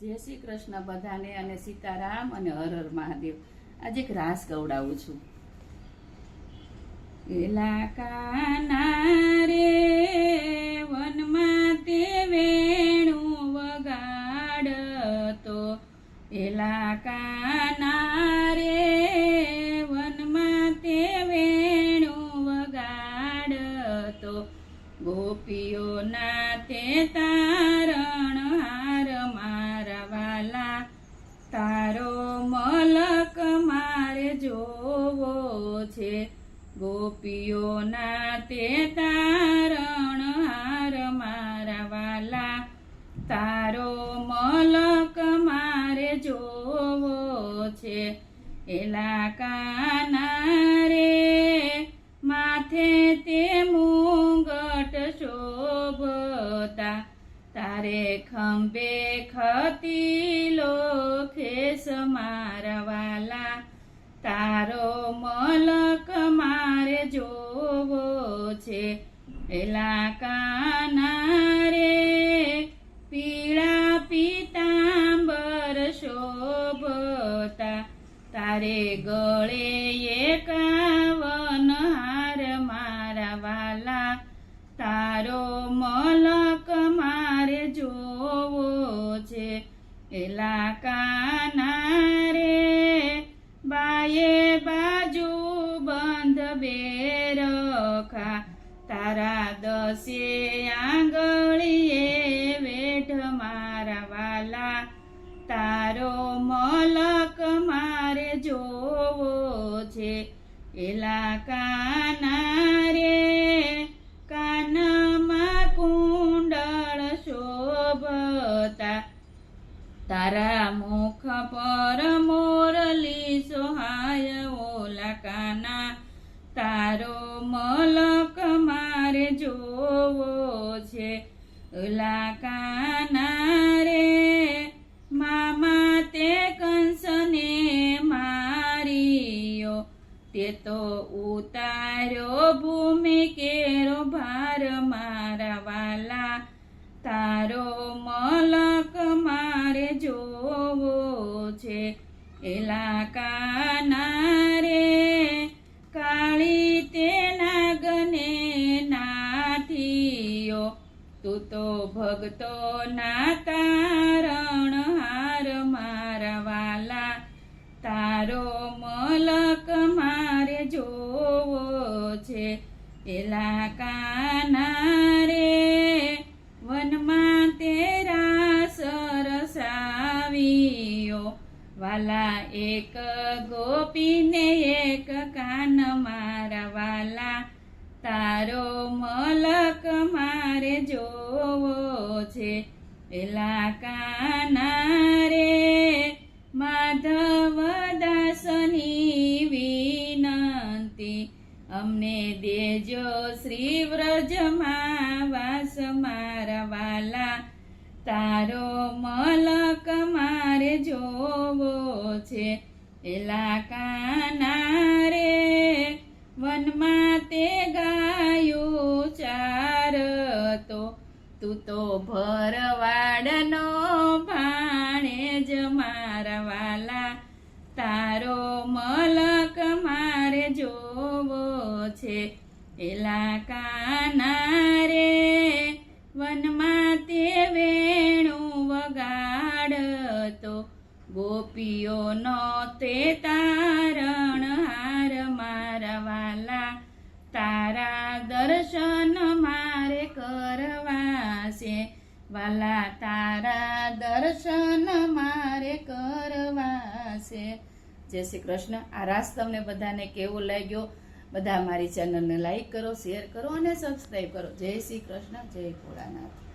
જય શ્રી કૃષ્ણ બધાને અને સીતારામ અને હર હર મહાદેવ. આજે એક રાસ ગવડાવું છું. એલા કાના રે વનમાં તે વેણું વગાડતો. એલા કાના રે વનમાં તે વેણું વગાડતો. ગોપીઓના તે તારણ હાર મારા વાલા તારો મલક મારે જોવો છે. ગોપીઓના તે તારણ હાર મારા વાલા, તારો મલક મારે જોવો છે. એલા કાના તારે ખંભે ખતીલો ખેસ મારવાલા તારો મલક મારે જોવો છે. એલા કાના રે પીળા પીતાંબર શોભતા. તારે ગળે એલા કાના રે બાયે બાજુ બંધ બેરખા. તારા દસે આંગળીએ વેઠ મારા વાલા. તારો મલક મારે જોવો છે. એલા કાના તારા મુખ પર મોરલી સોહાય ઓલા કાના તારો મલક મારે જોવો છે. ઓલા કાના રે, મામા તે કંસને મારીયો, તે તો ઉતાર્યો ભૂમિ જોવો છે. એલા કાના રે, કાળી તે નાગને નાથીઓ તું તો ભગતો ના તારણ હાર મારા વાલા તારો મલક મારે જોવો છે. એલા કાના એક ગોપીને એક કાન મારા વાલા તારો મલક મારે જોવો છે. એલા કાના રે માધવ દાસની વિનંતી, અમને દેજો શ્રી વ્રજમાં વાસ મારા વાલા તારો મલક એલા કાના વનમાં તે ગાયો ચારતો. તું તો ભરવાડનો ભાણે જ મારા વાલા તારો મલક મારે જોવો છે. એલા કાના તે તારણ હાર મારા વાલા તારા દર્શન મારે કરવા છે વાલા, તારા દર્શન મારે કરવા છે જય શ્રી કૃષ્ણ. આ રાસ તમને બધાને કેવો લાગ્યો? બધા મારી ચેનલને લાઈક કરો શેર કરો અને સબસ્ક્રાઈબ કરો. જય શ્રી કૃષ્ણ. જય ભોળાનાથ.